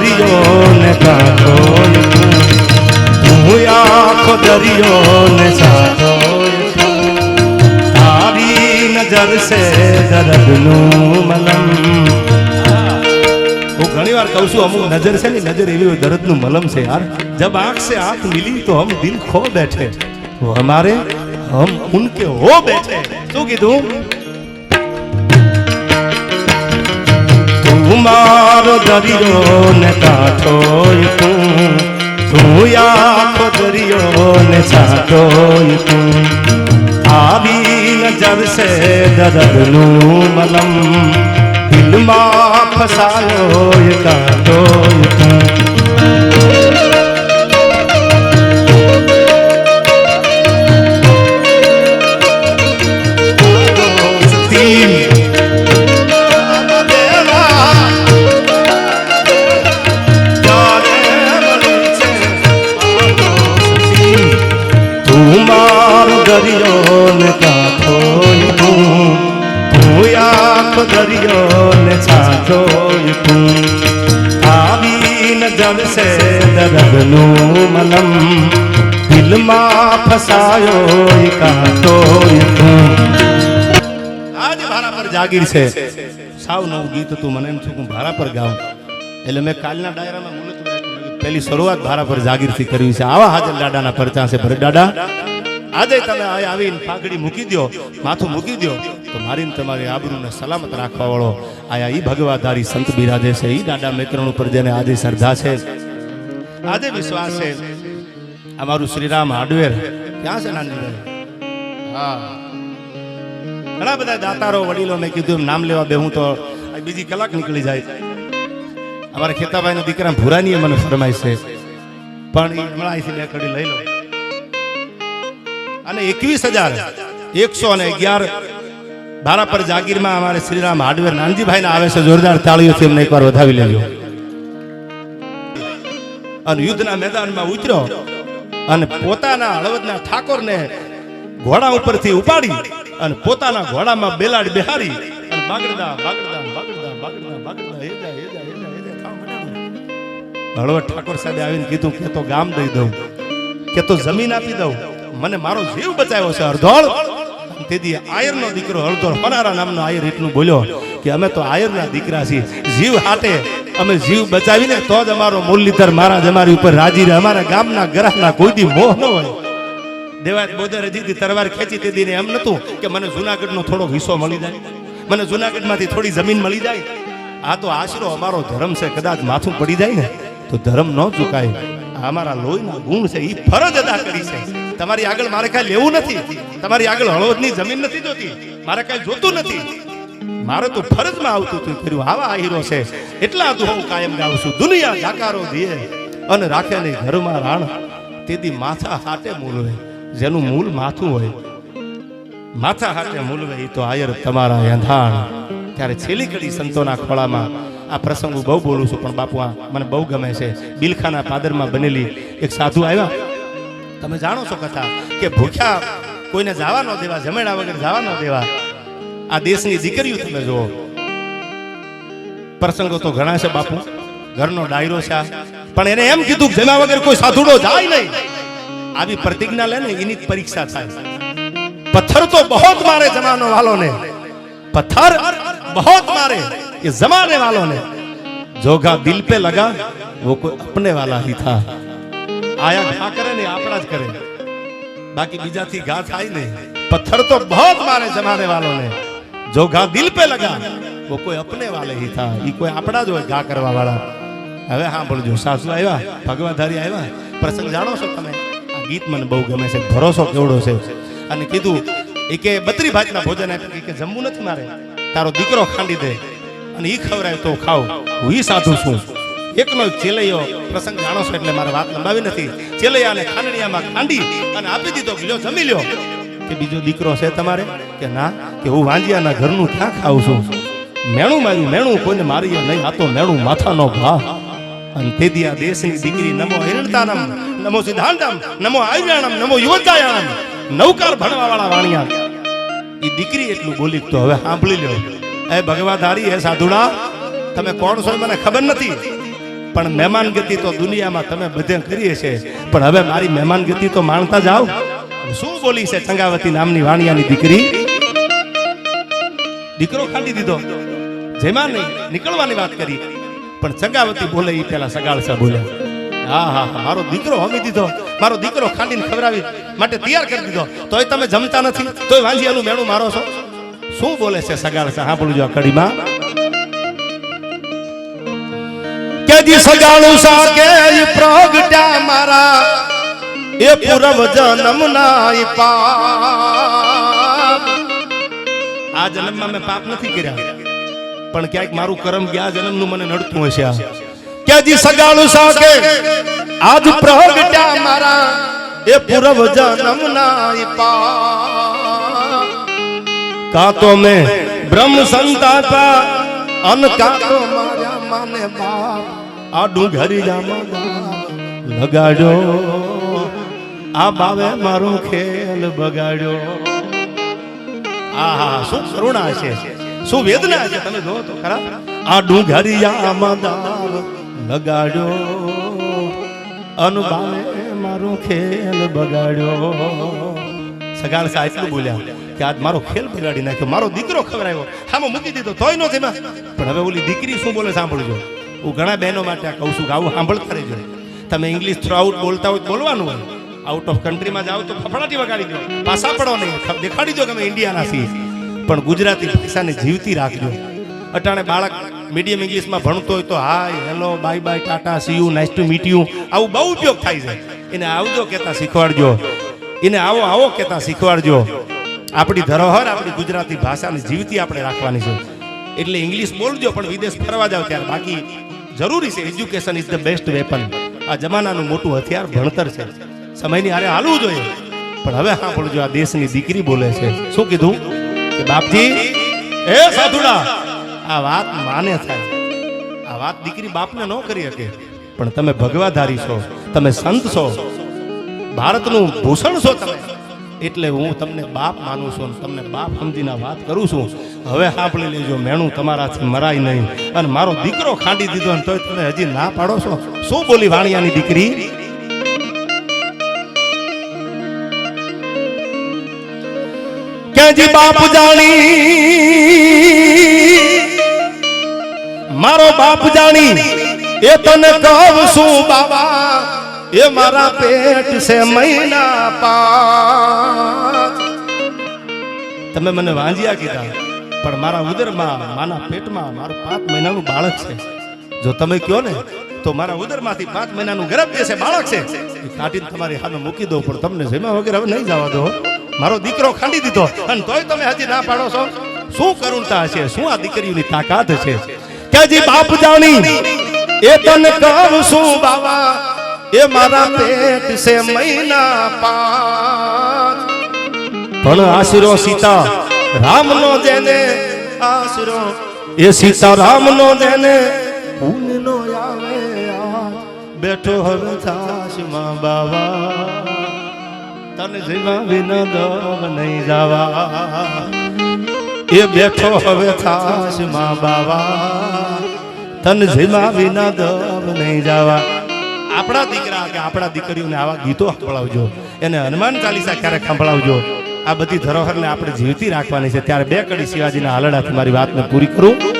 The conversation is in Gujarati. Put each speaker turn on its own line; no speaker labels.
દરિયો ને કાંઠો હું આખો દરિયો ને સાધો તારી નજર સે દરદનું મલમ. હું ઘણી વાર કહું છું, અમુક નજર છે ને નજર એવી દર્દનું મલમ છે યાર. જબ આંખ સે આંખ મિલી તો હમ દિલ ખો બેઠે. હમારે હમ ઉનકે હો બેઠે. શું કીધું? તું મારો દરિયો ને કાંઠો તું. તું આખો દરિયો ને છાંટો તું. આવી નજર સે દર્દનું મલમ. દિલમાં ફસાયો એ તું. દરિયો ને કાંઠો તું તું આખો દરિયો ને તું આવીને નજર સે દર્દનું મલમ. દિલમાં ફસાયો કાંઠો તું આજ ભારા પર જાગીર છે. સાવ નવું ગીત હતું, મને એમ છું હું ભારા પર ગાઉં. એટલે મેં કાલના ડાયરામાં મુલત પહેલી શરૂઆત ભારા પર જાગીરથી કરવી છે. આવા હાજર દાડાના પરચા છે ભરત દાડા આજે તમે અહીં આવીને પાઘડી મૂકી દો માથું મૂકી દો તો મારીને તમારી આબરૂને સલામત રાખવા વાળો આયા ઈ ભગવાધારી સંત બિરાજે છે. ઈ દાદા મેત્રણ ઉપર જેને આજે શ્રદ્ધા છે. આજે વિશ્વાસ છે. અમારું શ્રીરામ હાર્ડવેર, ક્યાં છે નાની હા. ઘણા બધા દાતારો, વડીલો મેં કીધું નામ લેવા બેહું તો બીજી કલાક નીકળી જાય. અમારા ખેતાભાઈના દીકરા ભૂરાની મને ફરમાય છે. પણ એ હમણાં અહીંથી બે કડી લઈ લો અને એકવીસ હજાર. એકસો અને અગિયાર. પર જાગીરમાં અમારે શ્રીરામ હાર્ડવેર નાનજીભાઈ આવે છે, જોરદાર તાળીઓથી એમને એકવાર વધાવી લેજો. અને યુદ્ધના મેદાનમાં ઉતર્યો અને પોતાના હળવદના ઠાકોરને ઘોડા ઉપરથી ઉપાડી અને પોતાના ઘોડામાં બેલાડ બેહારી અને બાગડદા બાગડદા બાગડદા બાગડદા બાગડદા એજા એજા એજા એજા. હળવદ ઠાકોર સાહેબ આવીને કીધું કે તો ગામ દઈ દઉં, કે તો જમીન આપી દઉં. મને મારો જીવ બચાવ્યો છે, અર્ધોળ. તેથી આયરનો દીકરો અર્ધોળ. ફનારા નામનો આયર એટલું બોલ્યો કે અમે તો આયરના દીકરા છીએ. જીવ હાટે અમે જીવ બચાવીને તો જ અમારો મુરલીધર મહારાજ અમારી ઉપર રાજી રહે. અમારા ગામના ગ્રાહના કોઈ મોહ ન હોય. દેવાત બોદર હજી તરવાર ખેંચી દીને એમ નતું કે મને જુનાગઢનો થોડો હિસ્સો મળી જાય. મને જુનાગઢમાંથી થોડી જમીન મળી જાય. આ તો આશરો અમારો ધર્મ છે, કદાચ માથું પડી જાય ને, તો ધર્મ ન ચૂકાય. અમારા લોહીના ગુણ છે એ ફરજ અદા કરી છે. તમારી આગળ મારે કાંઈ લેવું નથી. તમારી આગળ હળવદની જમીન નથી જોતી. મારે કાંઈ જોતું નથી. મારે તો ફરજમાં આવતું હતું. કર્યું, આવા આહીરો છે. એટલા તો હું કાયમ ગાઉં છું. દુનિયા જાકારો દિયે અને રાખે નહીં ઘરમાં રાણ. તેથી માથા હાટે મૂલવે. જેનું મૂળ માથું હોય. માથા હાટે મૂલવે એ તો આયર તમારા એંધાણ. ત્યારે છેલ્લી કડી સંતોના ખોળામાં આ પ્રસંગ હું બહુ બોલું છું, પણ બાપુ, આ મને બહુ ગમે છે. બિલખાના પાદરમાં બનેલી એક સાધુ આવ્યા. તમે જાણો છો કથા કે ભૂખ્યા કોઈને જવા ન દેવા, જમેડા વગર જવા ન દેવા. આ દેશની દીકરીઓ તમે જુઓ. પ્રસંગો તો ઘણા છે બાપુ. ઘરનો ડાયરો છે પણ એને એમ કીધું કે જમ્યા વગર કોઈ સાધુડો જાય નહીં. આવી પ્રતિજ્ઞા લે ને, એની પરીક્ષા થાય. પથ્થર તો બહોત મારે જમાનો વાલો ને पत्थर बहुत मारे ये जमाने वालों ने। जोगा दिल पे लगा, वो कोई अपने वाला ही था। आया घा करे ने आपराज करे। बाकी बीजा थी घा खाई नहीं। पत्थर तो बहुत मारे जमाने वालों ने। जो घा दिल पे लगा, वो कोई अपने वाले ही था। ये कोई आपड़ा जो घा करवा वाला। હવે સાંભળજો સાસુ આવ્યા ભગવાધારી આવ્યા પ્રસંગ જાણો છો તમે। આ ગીત મને બહુ ગમે છે, ભરોસો કેવડો છે? અને कीधु એ કે બત્રી ભાતના ભોજન આપ્યું. કે જમવું નથી મારે. તારો દીકરો ખાંડી દે અને ઈ ખવરાય તો ખાવ. હું ઈ સાધુ છું. એકનો એક ચેલૈયો પ્રસંગ જાણો છો એટલે મારે વાત લંબાવી નથી. ચેલૈયાને ખાંડણીયામાં ખાંડી અને આપી દીધો લ્યો જમી લ્યો. કે બીજો દીકરો છે તમારે? કે ના? કે હું વાંજિયાના ઘરનું ક્યાં ખાઉં છું. મેણું માર્યું, મેણું કોઈને મારી નહીં, આ તો મેણું માથાનો ભા અને તે આ દેશની દીકરી નમો હિરણતાનમ નમો સિદ્ધાંતમ, નમો આયુર્યાણમ નમો યુવજાયાણમ નૌકાર ભણવા વાળા વાણિયા. એ દીકરી એટલું બોલી તો હવે સાંભળી લ્યો. એ ભગવાધારી હે સાધુડા, તમે કોણ છો મને ખબર નથી. પણ મહેમાન ગતિ તો દુનિયામાં તમે બધે કરીએ છે. પણ હવે મારી મહેમાન ગતિ તો માણતા જાઓ. શું બોલી છે ચંગાવતી નામની વાણિયાની દીકરી? દીકરો ખાંડી દીધો. જેમાં નહીં, નીકળવાની વાત કરી. પણ ચંગાવતી બોલે એ પેલા સગાળસા બોલ્યા. હા હા હા, મારો દીકરો હમી દીધો. મારો દીકરો ખાંડીને ખવડાવી માટે તૈયાર કરી દીધો. તોય તમે જમતા નથી. તોય વાંજિયાનું મેળું મારો છો. શું બોલે છે સગાળસા સાંભળું આ કડીમાં. કે સગાળું સાકે પ્રગટ્યા મારા. એ પૂર્વ જન્મના પાપ. આ જન્મમાં મેં પાપ નથી કર્યા. પણ ક્યાંક મારું કર્મ ગયા જન્મનું મને નડતું હશે આ. કે જી સગાળું સાકે આજ પ્રગટ્યા મારા? એ પૂર્વ જન્મના પા. કા તો મેં બ્રહ્મ સંતાપા અન કા તો મારા માને બાપ. આ ડુંગરી જામાં લગાડ્યો. આ બાવે મારો ખેલ બગાડ્યો. આહા, શું કરુણા છે? શું વેદના છે? તમે જો તો ખરા. આ ડુંગરિયામાં દાવ લગાડ્યો. અનુભાવે મારો ખેલ બગાડ્યો. સગાળ સાહેબ બોલ્યા કે આજ મારો ખેલ બગાડી નાખ્યો, મારો દીકરો ખવડાવ્યો. હામાં મૂકી દીધો તોય નો તેમાં પણ હવે ઓલી દીકરી શું બોલે સાંભળજો. હું ઘણા બહેનો માટે આ કહું છું કે આવું સાંભળતા રહેજો. તમે ઇંગ્લિશ થ્રુ આઉટ બોલતા હોય બોલવાનું હોય. આઉટ ઓફ કન્ટ્રીમાં જાઓ તો ફફડાટી વગાડી દો. પાછા પડો નહીં. દેખાડી દો કે અમે ઇન્ડિયાના છીએ. પણ ગુજરાતી ભાષાને જીવતી રાખજો. અટાણે બાળક મીડિયમ ઇંગ્લિશમાં ભણતો હોય તો hi hello bye bye tata see you nice to meet you આવું બહુ ઉપયોગ થાય છે. એને આવજો કહેતા શીખવાડજો. એને આવો આવો કહેતા શીખવાડજો. આપણી ધરોહર આપણી ગુજરાતી ભાષાને જીવતી આપણે રાખવાની છે. એટલે ઇંગ્લિશ બોલજો, પણ વિદેશ ફરવા જાવ ત્યારે. બાકી જરૂરી છે education is the best weapon આ જમાનાનું મોટું હથિયાર ભણતર છે. સમયની હારે હાલવું જોઈએ. પણ હવે સાંભળજો, આ દેશની દીકરી બોલે છે. શું કીધું? કે બાપજી, એ સાધુડા આ વાત માને થાય. આ વાત દીકરી બાપને ન કરી શકે. પણ તમે ભગવાધારી છો, તમે સંત છો, ભારતનું ભૂષણ છો તમે. એટલે હું તમને બાપ માનું છું તમને બાપ સમજીને વાત કરું છું. હવે સાંભળી લેજો, મેણું તમારાથી મરાય નહીં. અને મારો દીકરો ખાંડી દીધો ને તોય તમે હજી ના પાડો છો. શું બોલી વાણિયાની દીકરી? કે જી બાપ જાણી મારો બાપ જાણી, એ તને કહું છું, બાબા, એ મારા પેટ છે મહિના પાંચ તમે મને વાંજ્યા કીધા, પણ મારા ઉદરમાં, માના પેટમાં, મારું પાંચ મહિનાનું બાળક છે. જો તમે કહો ને, તો મારા ઉદરમાંથી પાંચ મહિનાનું ગર્ભ જે છે, બાળક છે, એ કાઢીને તમારી સામે મૂકી દો, પણ તમને જેમાં વગેરે હવે નહીં જવા દો. મારો દીકરો ખાંડી દીધો, અને તોય તમે હજી ના પાડો છો. શું કરુણતા છે શું આ દીકરીની તાકાત છે? કે જી બાપ જાણી? એ તને કહું છું બાબા એ મારા પેટ છે મહિના પાંચ પણ આશરો સીતા રામનો જેને, આશરો, એ સીતા રામનો જેને ઊનનો આવે. બેઠો હવે સાસમાં બાવા, તને જીવા વિના દવ નહીં જાવા. એ બેઠો હવે થાશમાં બાવા. તન જીવા વિના દબ નહીં જાવા. આપણા દીકરા કે આપણા દીકરીઓને આવા ગીતો સંભળાવજો. એને હનુમાન ચાલીસા ક્યારેક સંભળાવજો. આ બધી ધરોહરને આપણે જીવતી રાખવાની છે. ત્યારે બે કડી શિવાજીના હાલડાથી મારી વાતને પૂરી કરું.